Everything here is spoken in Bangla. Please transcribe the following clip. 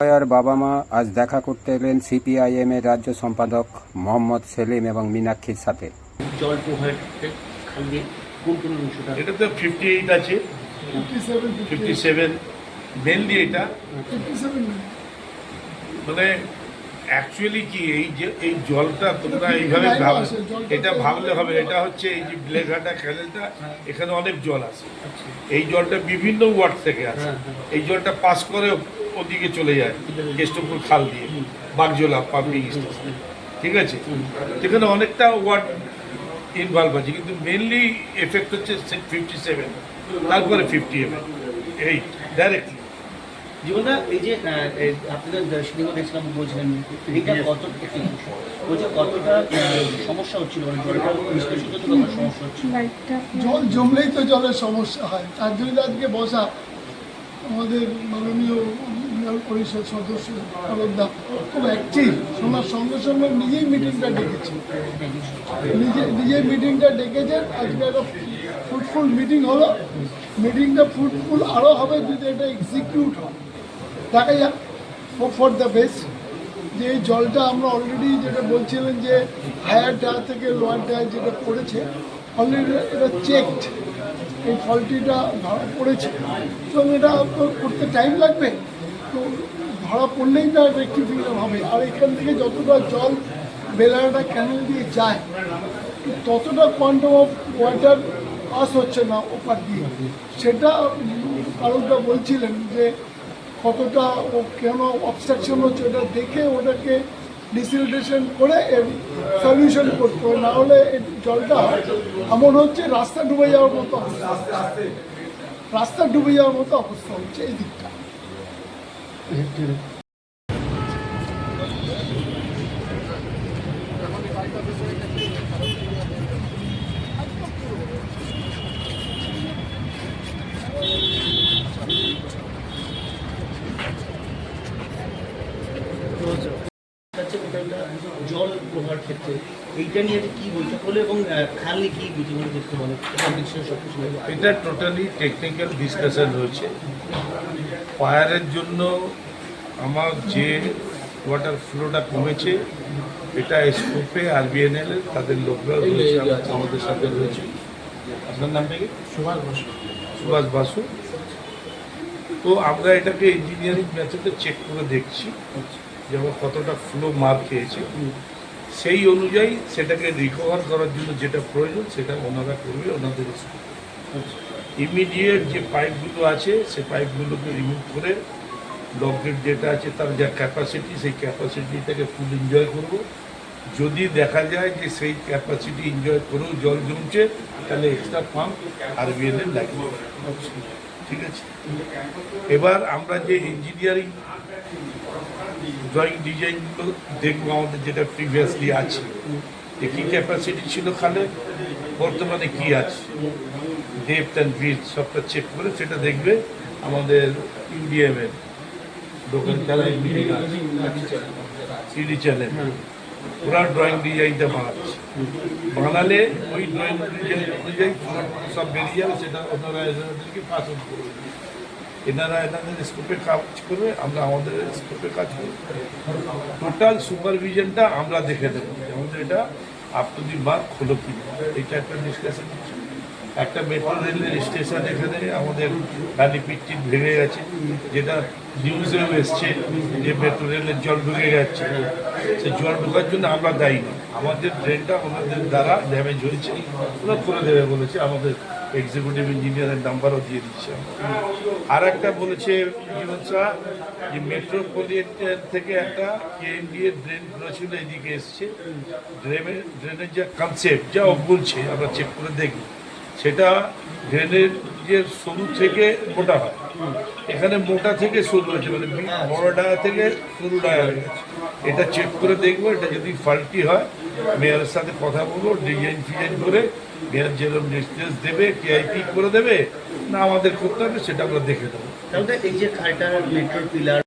নির্ভয়ার বাবা মা আজ দেখা করতে এলেন সিপিআইএম এর রাজ্য সম্পাদক মোহাম্মদ সেলিম এবং মীনাক্ষীর সাথে। জল প্রবাহের খাল দিয়ে কোন কোন অংশটা? এটা তো ফিফটি এইট আছে ফিফটি সেভেন মেনলি এটা। মানে অ্যাকচুয়ালি কি এই যে এই জলটা তোমরা এইভাবে ভাব এটা ভাবলে হবে। এটা হচ্ছে এই যে ব্লেঘাটা খ্যানেলটা এখানে অনেক জল আছে। এই জলটা বিভিন্ন ওয়ার্ড থেকে আসে এই জলটা পাস করে ওদিকে চলে যায় কেষ্টপুর খাল দিয়ে বাগজোলা পাম্পিং স্টেশন ঠিক আছে? সেখানে অনেকটা ওয়ার্ড ইনভলভ আছে কিন্তু মেনলি এফেক্ট হচ্ছে ফিফটি সেভেন তারপরে ফিফটি এম এই ডাইরেক্টলি জীবনদা এই যে আহ, আপনাদের সিনেমা দেখছিলাম বলছিলেন এইটা কত বলছে কতটা সমস্যা হচ্ছিল? মানে জলটা সমস্যা হচ্ছিল? জল জমলেই তো জলের সমস্যা হয়। তার জন্য আজকে বসা আমাদের মাননীয় মেয়র পরিষদ সদস্য অলোকদা খুব অ্যাক্টিভ শোনার সঙ্গে সঙ্গে নিজেই মিটিংটা ডেকেছে। নিজে নিজেই মিটিংটা ডেকেছেন আজকে একটা ফ্রুটফুল মিটিং হলো। মিটিংটা ফ্রুটফুল আরও হবে যদি এটা এক্সিকিউট হয়। দেখা যাক। ফর দ্য বেস্ট যে জলটা আমরা অলরেডি যেটা বলছিলেন যে হায়ার টায়ার থেকে লোয়ার টায়ার যেটা পড়েছে অলরেডি এটা চেকড এই ফলটিটা ধরা পড়েছে। এবং এটা তো করতে টাইম লাগবে? তো ধরা পড়লেই না রেক্টিফিকেশন হবে। আর এখান থেকে যতটা জল বেলাটা ক্যানেল দিয়ে যায়, ততটা কোয়ান্টাম অফ ওয়াটার পাস হচ্ছে না ওপার দিয়ে। সেটা কারণটা বলছিলেন যে কতটা ও কেন অবস্ট্রাকশন হচ্ছে, ওটা দেখে ওটাকে ডিসিলিটেশন করে সলিউশন করতে হবে। না হলে জলটা এমন হচ্ছে, রাস্তা ডুবে যাওয়ার মতো অবস্থা। রাস্তা ডুবে যাওয়ার মতো অবস্থা হচ্ছে এই দিকটা। জল প্রবাহের ক্ষেত্রে এইটা নিয়ে কি বৈঠক হলো এবং খাল কি মিটিং হলো দেখতে বলে। এটা টোটালি টেকনিক্যাল ডিসকাশন হয়েছে ফায়ারের জন্য আমার যে ওয়াটার ফ্লোটা কমেছে এটা স্কোপে আরবিএনএল এর তাদের লোকরা রয়েছে আমাদের সাথে রয়েছে। আপনার নামটা কি? সুভাষ বাসু। সুভাষ বাসু। তো আমরা এটাকে ইঞ্জিনিয়ারিং মেথডে চেক করে দেখছি যেমন কতটা ফ্লো মার খেয়েছে। সেই অনুযায়ী সেটাকে রিকভার করার জন্য যেটা প্রয়োজন সেটা ওনারা করবে ওনাদের ইমিডিয়েট যে পাইপগুলো আছে, সে পাইপগুলোকে রিমুভ করে লকগেট যেটা আছে, তার যা ক্যাপাসিটি সেই ক্যাপাসিটিটাকে ফুল এনজয় করব। যদি দেখা যায় যে সেই ক্যাপাসিটি এনজয় করেও জল জমছে, তাহলে এক্সট্রা পাম্প আর বিএনএল লাগিয়ে দেবো। ঠিক আছে? এবার আমরা যে ইঞ্জিনিয়ারিং ড্রয়িং ডিজাইনগুলো দেখব, আমাদের যেটা প্রিভিয়াসলি আছে, যে কী ক্যাপাসিটি ছিল খালে, বর্তমানে কি আছে? ডেপথ অ্যান্ড ব্রিথ সবটা চেক করে সেটা দেখবে আমাদের ইউডিএম এর দোকান খেলায় সিডি চ্যানেল। ওরা ড্রয়িং ডিজাইনটা বানাচ্ছে। বানালে ওই ড্রয়িং ডিজাইন অনুযায়ী সব বেরিয়ে যাবে, সেটা ওনারা এনাদেরকে পাস অন করবে। এনারা এনাদের স্কোপে কাজ করবে, আমরা আমাদের স্কোপে কাজ করব। টোটাল সুপারভিশনটা আমরা দেখে দেবো আমাদের এটা আপ টু দি মার্ক হলো কি এটা একটা ডিসকাশন একটা মেট্রো রেলের স্টেশন এখানে আমাদের পিচ্ছিট ভেঙে গেছে, যেটা নিউজেও এসছে যে মেট্রো রেলের জল ঢুকে যাচ্ছে। সে জল ঢোকার জন্য আমরা দায়ী না আমাদের ট্রেনটা ওনাদের দ্বারা ড্যামেজ হয়েছে, ওরা করে দেবে বলেছে, আমাদের এক্সিকিউটিভ ইঞ্জিনিয়ারের নাম্বারও দিয়ে দিচ্ছে আর একটা বলেছে যে মেট্রোপলিটন থেকে একটা কেএমডিএ ড্রেন ছিল এদিকে এসছে। ড্রেনের ড্রেনের যা কনসেপ্ট যা বলছে, আমরা চেক করে দেখি সেটা ড্রেনের যে সরু থেকে মোটা হয়। এখানে মোটা থেকে সরু হয়েছে মানে বড় ডায়া থেকে সরু ডায়া হয়ে গেছে। এটা চেক করে দেখব, এটা যদি ফাল্টি হয় মেয়রের সাথে কথা বলব ডিজাইন ফিজাইন করে মেয়র যেরকম নির্দেশ দেবে কেআইপি করে দেবে, না আমাদের করতে হবে, সেটা আমরা দেখে দেবো। এই যে খালটা মেট্রোর পিলার